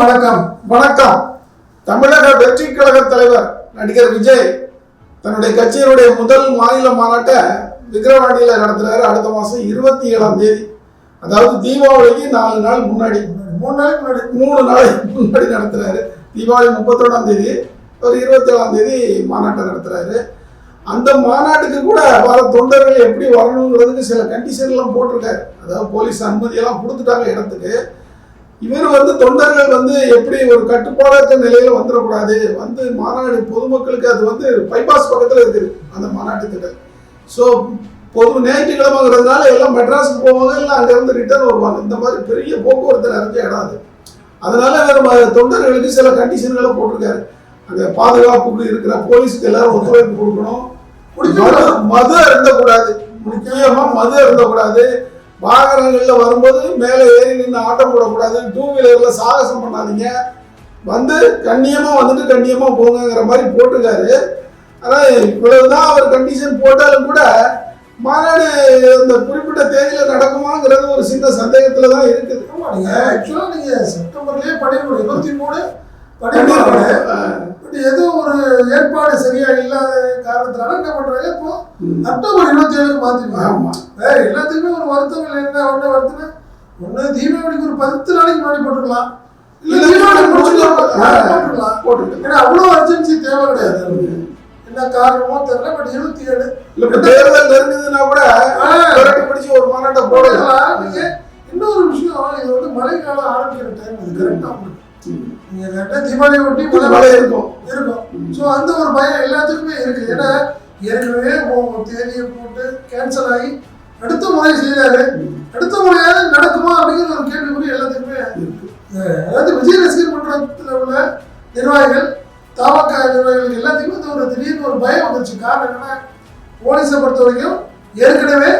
வணக்கம் வணக்கம். தமிழக வெற்றி கழக தலைவர் நடிகர் விஜய் தன்னுடைய கட்சியினுடைய முதல் மாநில மாநாட்டை விக்கிரவாண்டியில் நடத்துறாரு. அடுத்த மாதம் இருபத்தி ஏழாம் தேதி. அதாவது தீபாவளிக்கு நாலு நாள் முன்னாடி மூணு நாளைக்கு முன்னாடி மூணு நாளைக்கு முன்னாடி நடத்துறாரு. தீபாவளி முப்பத்தொன்னாம் தேதி ஒரு இருபத்தி ஏழாம் தேதி மாநாட்டை நடத்துறாரு. அந்த மாநாட்டுக்கு கூட வர தொண்டர்கள் எப்படி வரணுங்கிறதுக்கு சில கண்டிஷன்லாம் போட்டிருக்காரு. அதாவது போலீஸ் அனுமதியெல்லாம் கொடுத்துட்டாங்க இடத்துக்கு. இவர் வந்து தொண்டர்கள் வந்து எப்படி ஒரு கட்டுப்பாடற்ற நிலையில வந்துடக்கூடாது? வந்து மாநாடு பொதுமக்களுக்கு அது வந்து பைபாஸ் பக்கத்தில் இருக்குது அந்த மாநாட்டு திட்டம் ஸோ பொது ஞாயிற்றுக்கிழமைங்கிறதுனால எல்லாம் மெட்ராஸுக்கு போவாங்க இல்லை அங்கேருந்து ரிட்டர்ன் வருவாங்க. இந்த மாதிரி பெரிய போக்குவரத்து நிறைஞ்ச இடம் அது. அதனால இவர் தொண்டர்களுக்கு சில கண்டிஷன்களை போட்டிருக்காரு. அங்கே பாதுகாப்புக்கு இருக்கிற போலீஸுக்கு எல்லாரும் ஒத்துழைப்பு கொடுக்கணும். மது அருந்தக்கூடாது. முக்கியமா மது அருந்தக்கூடாது. வாகனங்களில் வரும்போது மேலே ஏறி நின்று ஆட்டம் போடக்கூடாது டூ வீலரில் சாகசம் பண்ணாதீங்க. வந்து கண்ணியமாக வந்துட்டு கண்ணியமாக போங்கங்கிற மாதிரி போட்டிருக்காரு. இவ்வளவு இவ்வளவுதான் அவர் கண்டிஷன் போட்டாலும் கூட மாநாடு அந்த குறிப்பிட்ட தேதியில் நடக்குமாங்கிறது ஒரு சின்ன சந்தேகத்தில் தான் இருக்குது ஆமா நீங்கள் ஆக்சுவலா நீங்க இருபத்தி மூணு பட் ஏதோ ஒரு ஏற்பாடு சரியா இல்லாத காரணத்தினால என்ன பண்றாங்க இப்போ. அக்டோபர் இருபத்தி ஏழுக்கு மாத்திருக்காங்க வேற எல்லாத்துக்குமே ஒரு வருத்தம் இல்லை. என்ன ஒண்ணு வருத்தம் ஒண்ணு தீபாவளிக்கு ஒரு பத்து நாளைக்கு முன்னாடி போட்டுக்கலாம் இல்ல தீபாவளி முடிச்சுக்கலாம். போட்டுக்கலாம் ஏன்னா அவ்வளவு அர்ஜென்சி தேவை கிடையாது. என்ன காரணமோ தெரியல பட் இருபத்தி ஏழு இல்ல தேர்தல் நெருங்குதுன்னா கூட பிடிச்சு ஒரு மாநாட்டை போடலாம். இன்னொரு விஷயம் இது வந்து மழைக்காலம் ஆரம்பிக்கிற டைம் இது கரெக்டா தீபாவளி ஒட்டி மழை இருக்கும். இருக்கும். ஸோ அந்த ஒரு பயம் எல்லாத்துக்குமே இருக்கு. ஏன்னா ஏற்கனவே தேதியை போட்டு கேன்சல் ஆகி அடுத்த முறை செய்யறாரு அடுத்த முறையாவது நடக்குமா அப்படிங்கிற ஒரு கேள்விக்குறி எல்லாத்துக்குமே அதாவது விஜய் ரசிகர் மன்றத்தில் உள்ள நிர்வாகிகள் தாவக்க நிர்வாகிகளுக்கு எல்லாத்துக்குமே இந்த ஒரு திடீர்னு ஒரு பயம் வந்துருச்சு. காரணம் என்னன்னா போலீஸை பொறுத்த வரைக்கும் ஏற்கனவே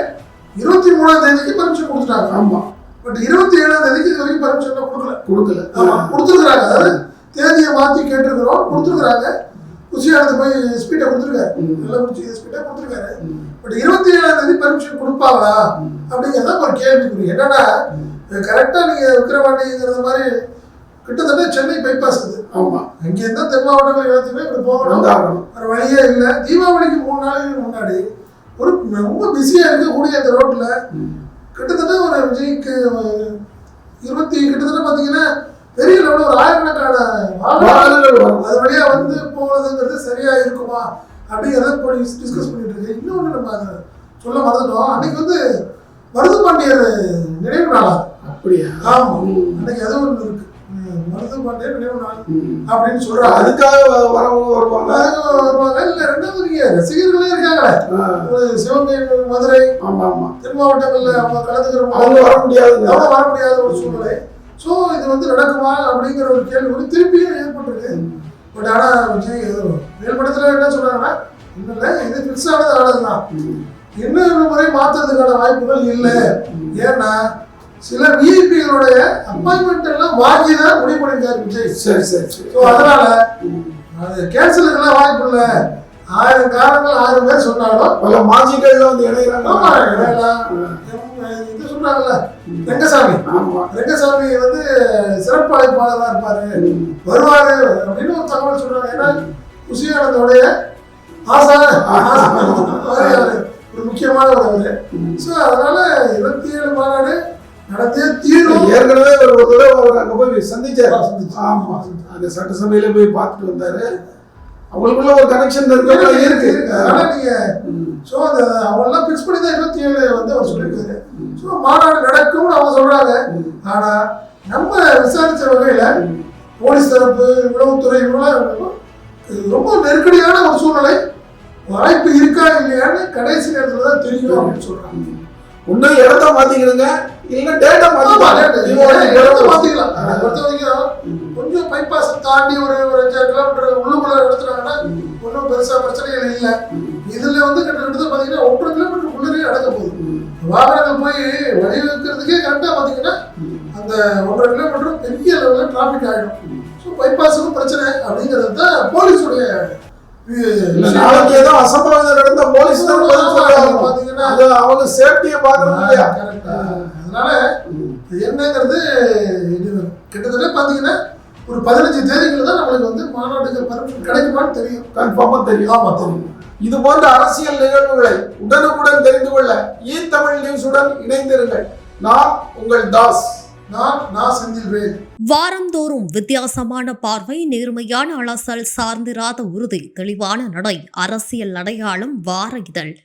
இருபத்தி மூணாம் தேதிக்கு பர்மிஷன் கொடுத்துட்டாங்க. ஆமா. பட் இருபத்தி ஏழாம் தேதிக்கு இது வரைக்கும் பர்மிஷன் கொடுக்கல. கொடுக்கல. ஆமா கொடுத்துருக்காங்க அதாவது தேதியை மாத்தி கேட்டிருக்கிறோம் கொடுத்துருக்காங்க குஷியானது போய் ஸ்பீட்டை கொடுத்துருக்காரு. நல்லா முடிச்சு ஸ்பீட்டை கொடுத்துருக்காரு. பட் இருபத்தி ஏழாம் தேதி பர்மிஷன் கொடுப்பாங்களா? அப்படிங்கிறத ஒரு கேள்விக்குறி. என்னன்னா கரெக்டா நீங்க விக்கிரவாண்டிங்கிறது மாதிரி கிட்டத்தட்ட சென்னை பைபாஸ் இது. ஆமா. அங்க இருந்தா தென் மாவட்டங்கள் எல்லாத்தையுமே இப்படி போகணும். வேற வழியே இல்லை. தீபாவளிக்கு மூணு நாளைக்கு முன்னாடி ஒரு ரொம்ப பிஸியா இருக்கக்கூடிய அந்த ரோட்ல ம். கிட்டத்தட்ட ஒரு விஜய்க்கு இருபத்தி கிட்டத்தட்ட பார்த்தீங்கன்னா பெரிய லெவலில் ஒரு ஆயிரக்கணக்கான அது வழியா வந்து போகிறதுங்கிறது சரியா இருக்குமா அப்படிங்கிறத போலீஸ் டிஸ்கஸ் பண்ணிட்டு இருக்கு. இன்னொன்று நம்ம அதை சொல்ல மறந்துட்டோம். அன்னைக்கு வந்து மருது பாண்டியர் நினைவு நாளா அப்படியா? ஆமா. ம். அன்னைக்கு அது ஒன்று இருக்கு. ம், மருது பாண்டியர் நினைவு நாள். அப்படின்னு சொல்றாங்க. அதுக்காக வரவங்க வருவாங்க. வருவாங்க. இல்ல ரெண்டாவது நீங்க ரசிகர்களே இருக்காங்களே. சிவகங்கை மதுரை ஆமா ஆமா தென் மாவட்டங்கள்ல அவங்க கலந்துக்கிறவங்க அவங்க வர முடியாதுங்க. அவங்க வர முடியாத ஒரு சூழ்நிலை. ஸோ இது வந்து நடக்குமா அப்படிங்கிற ஒரு கேள்வி வந்து திருப்பியும் ஏற்பட்டிருக்கு. பட் ஆனா விஜய் எதுவும் மேல்படத்துல என்ன சொல்றாங்கன்னா இன்னும் இல்லை இது ஃபிக்ஸ் ஆனது ஆனதுதான். ம். இன்னொரு முறை மாத்துறதுக்கான வாய்ப்புகள் இல்லை. ஏன்னா சில விஐபிகளுடைய அப்பாயின்மெண்ட் எல்லாம் வாங்கி தான் முடிவு பண்ணியிருக்காரு விஜய். சரி சரி ஸோ அதனால. அது கேன்சலுக்கெல்லாம் வாய்ப்பு இல்லை. ஆயிரம் காரணங்கள் ஆயிரம் பேர் சொன்னாலும் பல மாஜிக்கள்ல வந்து இடையெல்லாம் எம், இது சொல்றாங்கல்ல ரெங்கசாமி. ரெங்கசாமி வந்து சிறப்பு அழைப்பாளராக இருப்பாரு. வருவாரு அப்படின்னு ஒரு தகவல் சொல்றாங்க. ஏன்னா குஷியானந்தோடைய ஆசா ஒரு முக்கியமானவர் அவரு ம். ஸோ அதனால இருபத்தி ஏழு மாநாடு நடத்தியே தீரும் ஏற்கனவே ஒரு தடவை அவர் அங்க போய் சந்திச்சாரு. ஆ, சந்திச்சாரு. ஆமா. அந்த சட்டசபையில போய் பார்த்துட்டு வந்தாரு. அவங்களுக்குள்ள ஒரு கனெக்ஷன் இருக்கு இருக்கு. அதனால நீங்க. ஸோ அந்த அவங்கெல்லாம் ஃபிக்ஸ் பண்ணி தான் இருபத்தி ஏழு வந்து அவர் சொல்லியிருக்காரு. ஸோ மாநாடு நடக்கும்னு அவங்க சொல்றாங்க. ஆனா நம்ம விசாரிச்ச வகையில போலீஸ் தரப்பு உளவுத்துறை இவங்களாம் ரொம்ப நெருக்கடியான ஒரு சூழ்நிலை. வாய்ப்பு இருக்கா இல்லையான்னு கடைசி நேரத்துல தான் தெரியும் அப்படின்னு சொல்றாங்க. ஒண்ணு இடத்த மாத்திக்கிடுங்க இல்ல டேட்டா மாத்திக்கலாம். பொறுத்த வரைக்கும் கொஞ்சம் பைபாஸ் தாண்டி ஒரு ஒரு அஞ்சாறு கிலோமீட்டர் உள்ளுக்குள்ள எடுத்துட்டாங்கன்னா ஒன்றும் பெருசா பிரச்சனைகள் இல்லை. இதுல வந்து கிட்டத்தட்ட பாத்தீங்கன்னா ஒன்றரை கிலோமீட்டர் உள்ளே அடக்க போகுது. வாகனங்கள் போய் வழி வைக்கிறதுக்கே கரெக்டா பாத்தீங்கன்னா அந்த ஒன்றரை கிலோமீட்டர் பெரிய லெவலில் டிராஃபிக் ஆகிடும் நாளைக்கு ஏதோ அசம்பாவிதம் நடந்த போலீஸ். பாத்தீங்கன்னா அது அவங்க சேஃப்டியை பாக்குறது இல்லையா? அதனால என்னங்கிறது கிட்டத்தட்ட பாத்தீங்கன்னா ஒரு பதினஞ்சு தேதிகளில் தான் நம்மளுக்கு வந்து மாநாட்டுக்கு பர்மிஷன் கிடைக்குமான்னு தெரியும். கன்ஃபார்மா தெரியும். ஆமா தெரியும். இது போன்ற அரசியல் நிகழ்வுகளை உடனுக்குடன் தெரிந்து கொள்ள ஈ தமிழ் நியூஸுடன் இணைந்திருங்கள். நான் உங்கள் தாஸ். வாரந்தோறும் வித்தியாசமான பார்வை நேர்மையான அலசல் சார்ந்திராத உறுதி தெளிவான நடை அரசியல் அடையாளம் வார இதழ்.